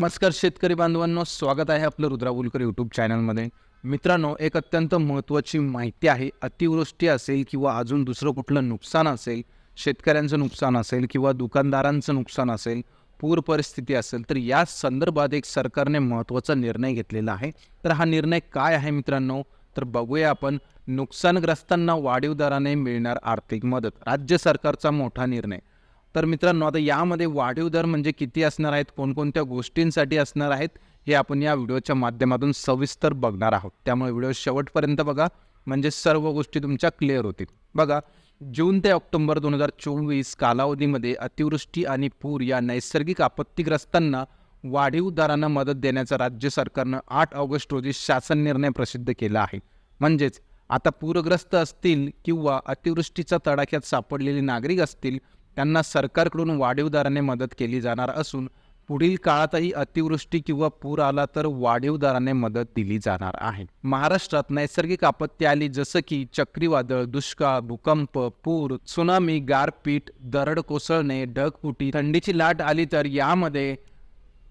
नमस्कार शेतकरी बांधवांनो स्वागत आहे आपलं रुद्रा उलकर यूट्यूब चॅनलमध्ये मित्रांनो एक अत्यंत महत्त्वाची माहिती आहे अतिवृष्टी असेल किंवा अजून दुसरं कुठलं नुकसान असेल शेतकऱ्यांचं नुकसान असेल किंवा दुकानदारांचं नुकसान असेल पूर परिस्थिती असेल तर या संदर्भात एक सरकारने महत्त्वाचा निर्णय घेतलेला आहे. तर हा निर्णय काय आहे मित्रांनो? तर बघूया आपण नुकसानग्रस्तांना वाढीव दराने मिळणार आर्थिक मदत. राज्य सरकारचा मोठा निर्णय. तर मित्रांनो आता यामध्ये वाढीव दर म्हणजे किती असणार आहेत कोणकोणत्या गोष्टींसाठी असणार आहेत हे आपण या व्हिडिओच्या माध्यमातून सविस्तर बघणार आहोत. त्यामुळे व्हिडिओ शेवटपर्यंत बघा म्हणजे सर्व गोष्टी तुमच्या क्लिअर होतील. बघा जून ते ऑक्टोबर दोन हजार चोवीस कालावधीमध्ये अतिवृष्टी आणि पूर या नैसर्गिक आपत्तीग्रस्तांना वाढीव दरानं मदत देण्याचा राज्य सरकारनं आठ ऑगस्ट रोजी शासन निर्णय प्रसिद्ध केला आहे. म्हणजेच आता पूरग्रस्त असतील किंवा अतिवृष्टीचा तडाख्यात सापडलेले नागरिक असतील त्यांना सरकारकडून वाढीव दराने मदत केली जाणार असून पुढील काळातही अतिवृष्टी किंवा पूर आला तर वाढीव दराने मदत दिली जाणार आहे. महाराष्ट्रात नैसर्गिक आपत्ती आली जसं की चक्रीवादळ दुष्काळ भूकंप पूर सुनामी गारपीट दरड कोसळणे ढगफुटी थंडीची लाट आली तर यामध्ये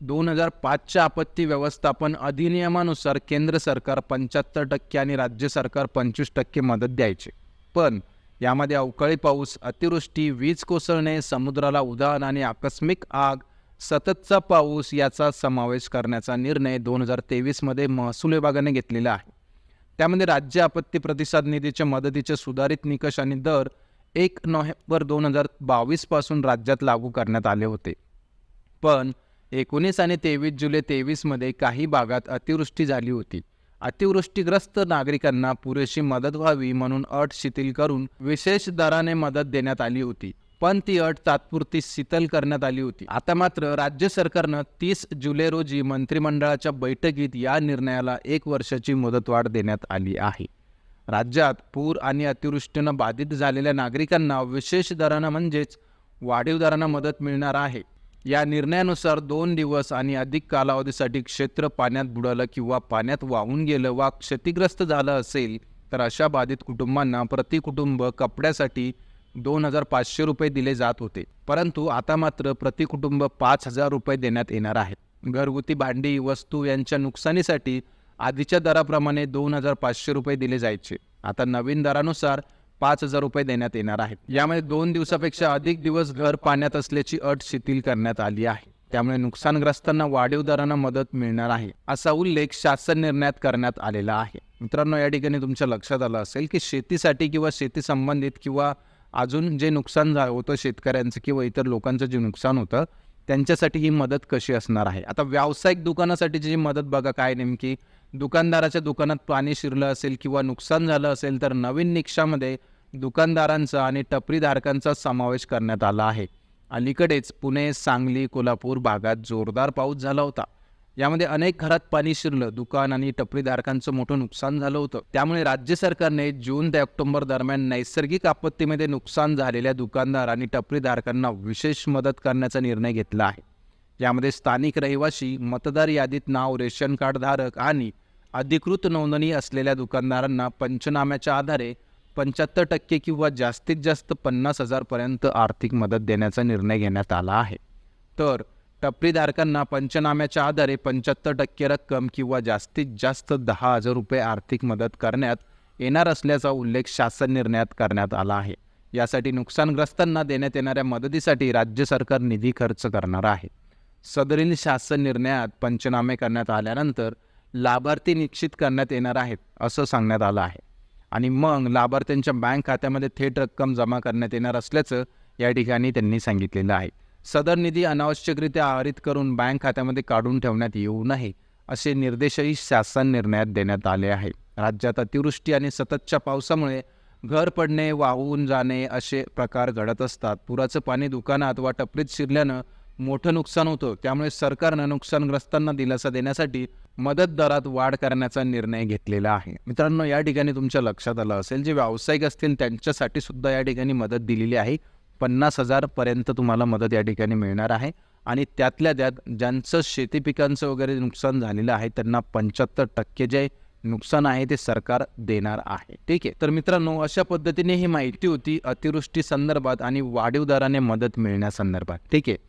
दोन हजार पाचच्या आपत्ती व्यवस्थापन अधिनियमानुसार केंद्र सरकार पंच्याहत्तर टक्के आणि राज्य सरकार पंचवीस टक्के मदत द्यायचे. पण यामध्ये अवकाळी पाऊस अतिवृष्टी वीज कोसळणे समुद्राला उधाण आणि आकस्मिक आग सततचा पाऊस याचा समावेश करण्याचा निर्णय दोन हजार तेवीसमध्ये महसूल विभागाने घेतलेला आहे. त्यामध्ये राज्य आपत्ती प्रतिसाद निधीच्या मदतीचे सुधारित निकष आणि दर एक नोव्हेंबर दोन हजार बावीसपासून राज्यात लागू करण्यात आले होते. पण एकोणीस आणि तेवीस जुलै तेवीसमध्ये काही भागात अतिवृष्टी झाली होती. अतिवृष्टीग्रस्त नागरिकांना पुरेशी मदत व्हावी म्हणून अट शिथिल करून विशेष दराने मदत देण्यात आली होती. पण ती अट तात्पुरती शिथिल करण्यात आली होती. आता मात्र राज्य सरकारनं तीस जुलै रोजी मंत्रिमंडळाच्या बैठकीत या निर्णयाला एक वर्षाची मुदतवाढ देण्यात आली आहे. राज्यात पूर आणि अतिवृष्टीनं बाधित झालेल्या नागरिकांना विशेष दरानं म्हणजेच वाढीव दरानं मदत मिळणार आहे. या निर्णयानुसार दोन दिवस आणि अधिक कालावधीसाठी क्षेत्र पाण्यात बुडालं किंवा पाण्यात वाहून गेलं वा क्षतिग्रस्त झालं असेल तर अशा बाधित कुटुंबांना प्रति कुटुंब कपड्यासाठी दोन हजार पाचशे रुपये दिले जात होते. परंतु आता मात्र प्रति कुटुंब पाच हजार रुपये देण्यात येणार आहेत. घरगुती भांडी वस्तू यांच्या नुकसानीसाठी आधीच्या दराप्रमाणे दोन हजार पाचशे रुपये दिले जायचे. आता नवीन दरानुसार पाच हजार रुपये देण्यात येणार आहेत. यामध्ये दोन दिवसापेक्षा अधिक दिवस घर पाण्यात असल्याची अट शिथिल करण्यात आली आहे. त्यामुळे नुकसानग्रस्तांना वाढीव दरानं मदत मिळणार आहे असा उल्लेख शासन निर्णयात करण्यात आलेला आहे. मित्रांनो या ठिकाणी तुमच्या लक्षात आलं असेल की शेतीसाठी किंवा शेती संबंधित किंवा अजून जे नुकसान झा होतं शेतकऱ्यांचं किंवा इतर लोकांचं जे नुकसान होतं त्यांच्यासाठी ही मदत कशी असणार आहे? आता व्यावसायिक दुकानासाठी जी मदत बघा काय नेमकी दुकानदाराच्या दुकानात पाणी शिरलं असेल किंवा नुकसान झालं असेल तर नवीन निकषामध्ये दुकानदारांचा आणि टपरीधारकांचा समावेश करण्यात आला आहे. अलीकडेच पुणे सांगली कोल्हापूर भागात जोरदार पाऊस झाला होता. यामध्ये अनेक घरात पाणी शिरलं दुकान आणि टपरीधारकांचं मोठं नुकसान झालं होतं. त्यामुळे राज्य सरकारने जून ते ऑक्टोबर दरम्यान नैसर्गिक आपत्तीमध्ये नुकसान झालेल्या दुकानदार आणि टपरीधारकांना विशेष मदत करण्याचा निर्णय घेतला आहे. यामध्ये स्थानिक रहिवासी मतदार यादीत नाव रेशन कार्डधारक आणि अधिकृत नोंदणी असलेल्या दुकानदारांना पंचनाम्याच्या आधारे पंच्याहत्तर टक्के किंवा जास्तीत जास्त पन्नास हजारपर्यंत आर्थिक मदत देण्याचा निर्णय घेण्यात आला आहे. तर टपरीधारकांना पंचनाम्याच्या आधारे पंच्याहत्तर टक्के रक्कम किंवा जास्तीत जास्त दहा हजार रुपये आर्थिक मदत करण्यात येणार असल्याचा उल्लेख शासन निर्णयात करण्यात आला आहे. यासाठी नुकसानग्रस्तांना देण्यात येणाऱ्या मदतीसाठी राज्य सरकार निधी खर्च करणार आहे. सदरील शासन निर्णयात पंचनामे करण्यात आल्यानंतर लाभार्थी निश्चित करण्यात येणार आहेत असं सांगण्यात आलं आहे. आणि मग लाभार्थ्यांच्या बँक खात्यामध्ये थेट रक्कम जमा करण्यात येणार असल्याचं या ठिकाणी त्यांनी सांगितलेलं आहे. सदर निधी अनावश्यकरित्या आहरित करून बँक खात्यामध्ये काढून ठेवण्यात येऊ नये असे निर्देशही शासन निर्णयात देण्यात आले आहे. राज्यात अतिवृष्टी आणि सततच्या पावसामुळे घर पडणे वाहून जाणे असे प्रकार घडत असतात. पुराचं पाणी दुकानात वा टपरीत शिरल्यानं मोठं नुकसान होतं. त्यामुळे सरकारनं नुकसानग्रस्तांना दिलासा देण्यासाठी मदत दरात वाढ करण्याचा निर्णय घेतलेला आहे. मित्रांनो या ठिकाणी तुमच्या लक्षात आलं असेल जे व्यावसायिक असतील त्यांच्यासाठी सुद्धा या ठिकाणी मदत दिलेली आहे. पन्नास हजारपर्यंत तुम्हाला मदत या ठिकाणी मिळणार आहे. आणि त्यातल्या त्यात ज्यांचं शेती पिकांचं वगैरे नुकसान झालेलं आहे त्यांना पंच्याहत्तर टक्के जे नुकसान आहे ते सरकार देणार आहे. ठीक आहे? तर मित्रांनो अशा पद्धतीने ही माहिती होती. अतिवृष्टी संदर्भात आणि वाढीव दराने मदत मिळण्यासंदर्भात. ठीक आहे?